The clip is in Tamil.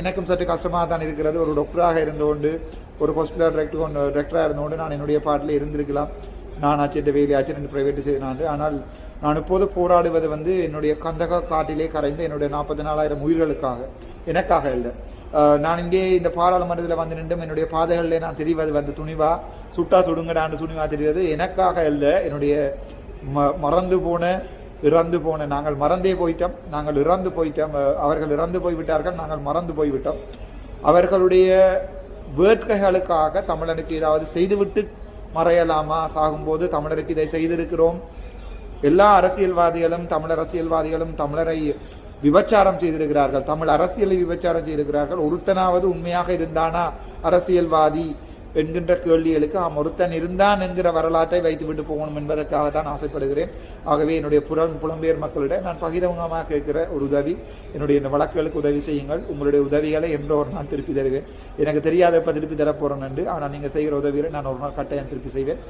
எனக்கும் சற்று கஷ்டமாக தான் இருக்கிறது. ஒரு டாக்டராக இருந்து கொண்டு ஒரு ஹாஸ்பிட்டல் டைரக்டர் கொண்டு டைரக்டராக இருந்து கொண்டு நான் என்னுடைய பாட்டில் இருந்திருக்கலாம். நான் ஆச்சு இந்த வேலையாச்சு ரெண்டு ப்ரைவேட்டு செய்தினாண்டு ஆனால் நான் இப்போது போராடுவது வந்து என்னுடைய கந்தக காட்டிலே கரைந்த என்னுடைய நாற்பத்தி நாலாயிரம் உயிர்களுக்காக எனக்காக இல்லை நான் இங்கே இந்த பாராளுமன்றத்தில் வந்து நின்றும் என்னுடைய பாதைகளில் நான் தெரிவது வந்து துணிவா சுட்டா சுடுங்கடான்னு துணிவா தெரிவது எனக்காக இல்லை என்னுடைய ம மறந்து போன இறந்து போன நாங்கள் மறந்தே போயிட்டோம். நாங்கள் இறந்து போயிட்டோம். அவர்கள் இறந்து போய்விட்டார்கள். நாங்கள் மறந்து போய்விட்டோம். அவர்களுடைய வேட்கைகளுக்காக தமிழனுக்கு ஏதாவது செய்துவிட்டு மறையலாமா? சாகும்போது தமிழருக்கு இதை செய்திருக்கிறோம். எல்லா அரசியல்வாதிகளும் தமிழ் அரசியல்வாதிகளும் தமிழரை விபச்சாரம் செய்திருக்கிறார்கள். தமிழ் அரசியலை விபச்சாரம் செய்திருக்கிறார்கள். ஒருத்தனாவது உண்மையாக இருந்தானா? அரசியல்வாதி என்கின்ற கேள்விகளுக்கு ஆம் ஒருத்தன் இருந்தான் என்கிற வரலாற்றை வைத்துவிட்டு போகணும் என்பதற்காக தான் ஆசைப்படுகிறேன். ஆகவே என்னுடைய புலம் புலம்பெயர் மக்களிடம் நான் பகிரங்கமாக கேட்கிற ஒரு உதவி. என்னுடைய இந்த வழக்குகளுக்கு உதவி செய்யுங்கள். உங்களுடைய உதவிகளை என்றோ ஒரு நாள் திருப்பி தருவேன். எனக்கு தெரியாதப்ப திருப்பி தரப்போறேன் என்று ஆனால் நீங்கள் செய்கிற உதவிகளை நான் ஒரு நாள் கட்டாயம் திருப்பி செய்வேன்.